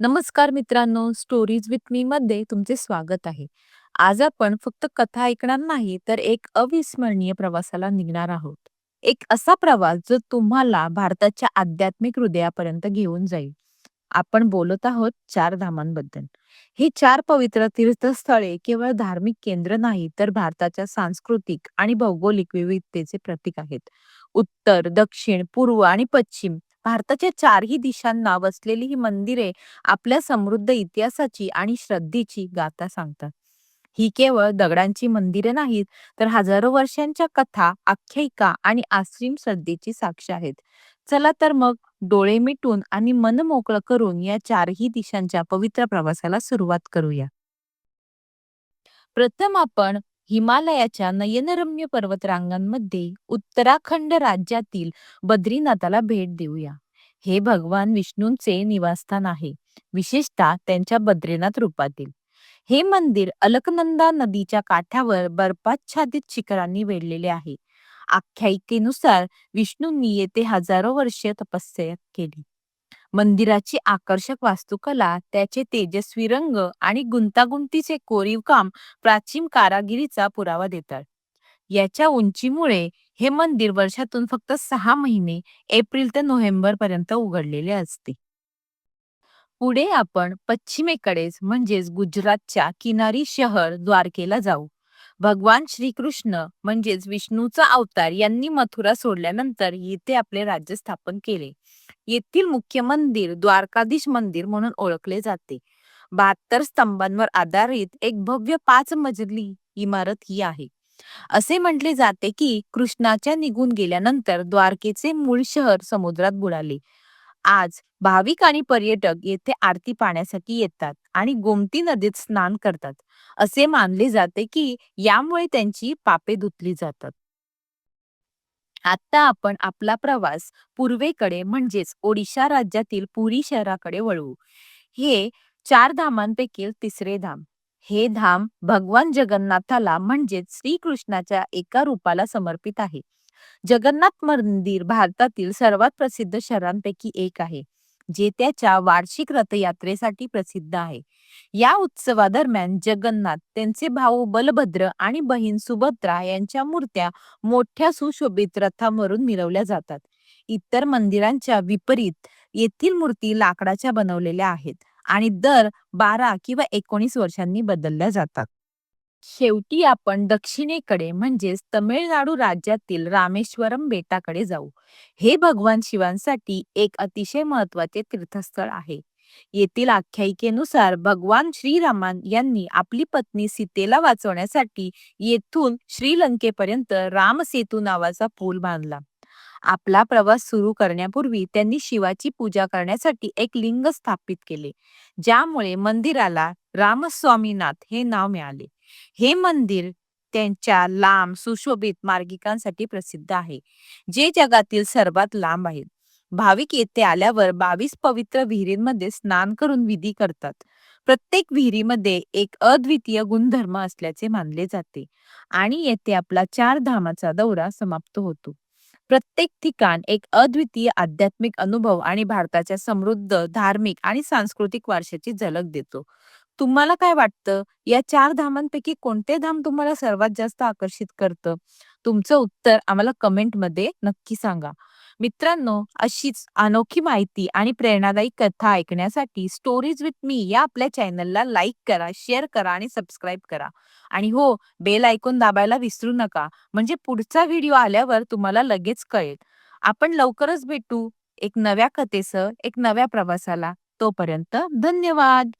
नमस्कार मित्रांनो, stories with me मध्ये तुमचे स्वागत आहे. आज आपण फक्त कथा ऐकणार नाही, तर एक अविस्मरणीय प्रवासाला निघणार आहोत. एक असा प्रवास जो तुम्हाला भारताच्या आध्यात्मिक हृदयापर्यंत घेऊन जाईल. आपण बोलत आहोत चार धामांबद्दल. ही चार पवित्र तीर्थस्थळे केवळ धार्मिक केंद्र नाही, तर भारताच्या सांस्कृतिक आणि भौगोलिक विविधतेचे प्रतीक आहेत. उत्तर, दक्षिण, पूर्व आणि पश्चिम भारताच्या चारही दिशांना वसलेली ही मंदिरे आपल्या समृद्ध इतिहासाची आणि श्रद्धेची गाथा सांगतात. ही केवळ दगडांची मंदिरे नाहीत, तर हजारो वर्षांच्या कथा, आख्यायिका आणि आश्रिम श्रद्धेची साक्ष आहेत. चला तर मग डोळे मिटून आणि मन मोकळं करून या चारही दिशांच्या पवित्र प्रवासाला सुरुवात करूया. प्रथम आपण हिमालयाच्या नयनरम्य पर्वतरांगांमध्ये उत्तराखंड राज्यातील बद्रीनाथाला भेट देऊया. हे भगवान विष्णूंचे निवासस्थान आहे, विशेषतः त्यांच्या बद्रीनाथ रूपातील. हे मंदिर अलकनंदा नदीच्या काठावर बर्फाच्छादित शिखरांनी वेढलेले आहे. आख्यायिकेनुसार विष्णूंनी येथे हजारो वर्षे तपस्या केली. मंदिराची आकर्षक वास्तुकला, त्याचे तेजस्वी रंग आणि गुंतागुंतीचे कोरीव काम प्राचीन कारागिरीचा पुरावा देतात. याच्या उंचीमुळे हे मंदिर वर्षातून फक्त सहा महिने एप्रिल ते नोव्हेंबर पर्यंत उघडलेले असते. पुढे आपण पश्चिमेकडेच म्हणजेच गुजरातच्या किनारी शहर द्वारकेला जाऊ. भगवान श्रीकृष्ण म्हणजेच विष्णूचा अवतार यांनी मथुरा सोडल्यानंतर येथे आपले राज्य स्थापन केले. येथील मुख्य मंदिर द्वारकाधीश मंदिर म्हणून ओळखले जाते. बहात्तर स्तंभांवर आधारित एक भव्य पाच मजली इमारत ही आहे. असे म्हटले जाते की कृष्णाच्या निघून गेल्यानंतर द्वारकेचे मूळ शहर समुद्रात बुडाले. आज भाविक आणि पर्यटक येथे आरती पाहण्यासाठी येतात आणि गोमती नदीत स्नान करतात. असे मानले जाते की यामुळे त्यांची पापे धुतली जातात. आता आपण आपला प्रवास पूर्वेकडे म्हणजेच ओडिशा राज्यातील पुरी शहराकडे वळवू. हे चार धामांपैकी तिसरे धाम. हे धाम भगवान जगन्नाथाला म्हणजेच श्रीकृष्णाच्या एका रूपाला समर्पित आहे. जगन्नाथ मंदिर भारतातील सर्वात प्रसिद्ध शहरांपैकी एक आहे, जे त्याच्या वार्षिक रथयात्रेसाठी प्रसिद्ध आहे. या उत्सवादरम्यान जगन्नाथ, त्यांचे भाऊ बलभद्र आणि बहीण सुभद्रा यांच्या मूर्त्या मोठ्या सुशोभित रथांवरून मिरवल्या जातात. इतर मंदिरांच्या विपरीत येथील मूर्ती लाकडाच्या बनवलेल्या आहेत आणि दर बारा किंवा एकोणीस वर्षांनी बदलल्या जातात. शेवटी आपण दक्षिणेकडे म्हणजेच तमिळनाडू राज्यातील रामेश्वरम बेटाकडे जाऊ. हे भगवान शिवांसाठी एक अतिशय महत्त्वाचे तीर्थस्थळ आहे. येथील आख्यायिकेनुसार भगवान श्रीरामान यांनी आपली पत्नी सीतेला वाचवण्यासाठी येथून श्रीलंकेपर्यंत रामसेतू नावाचा पूल बांधला. आपला प्रवास सुरू करण्यापूर्वी त्यांनी शिवाची पूजा करण्यासाठी एक लिंग स्थापित केले, ज्यामुळे मंदिराला रामस्वामीनाथ हे नाव मिळाले. हे मंदिर त्यांच्या लांब सुशोभित मार्गिकांसाठी प्रसिद्ध आहे, जे जगातील सर्वात लांब आहेत. भाविक येथे आल्यावर बावीस पवित्र विहिरींमध्ये स्नान करून विधी करतात. प्रत्येक विहिरीमध्ये एक अद्वितीय गुणधर्म असल्याचे मानले जाते आणि येथे आपला चार धामाचा दौरा समाप्त होतो. प्रत्येक ठिकाण एक अद्वितीय आध्यात्मिक अनुभव आणि भारताच्या समृद्ध धार्मिक आणि सांस्कृतिक वारशाची झलक देतो. तुम्हाला काय वाटतं? या चार धामांपैकी कोणते धाम तुम्हाला सर्वात जास्त आकर्षित करतं? तुमचं उत्तर आम्हाला कमेंटमध्ये नक्की सांगा. मित्रांनो, अशीच अनोखी माहिती आणि प्रेरणादायी कथा ऐकण्यासाठी स्टोरीज विथ मी या आपल्या चॅनलला लाईक करा, शेअर करा आणि सबस्क्राईब करा. आणि हो, बेल आयकॉन दाबायला विसरू नका, म्हणजे पुढचा व्हिडिओ आल्यावर तुम्हाला लगेच कळेल. आपण लवकरच भेटू एक नव्या कथेसह, एक नव्या प्रवासाला. तोपर्यंत धन्यवाद.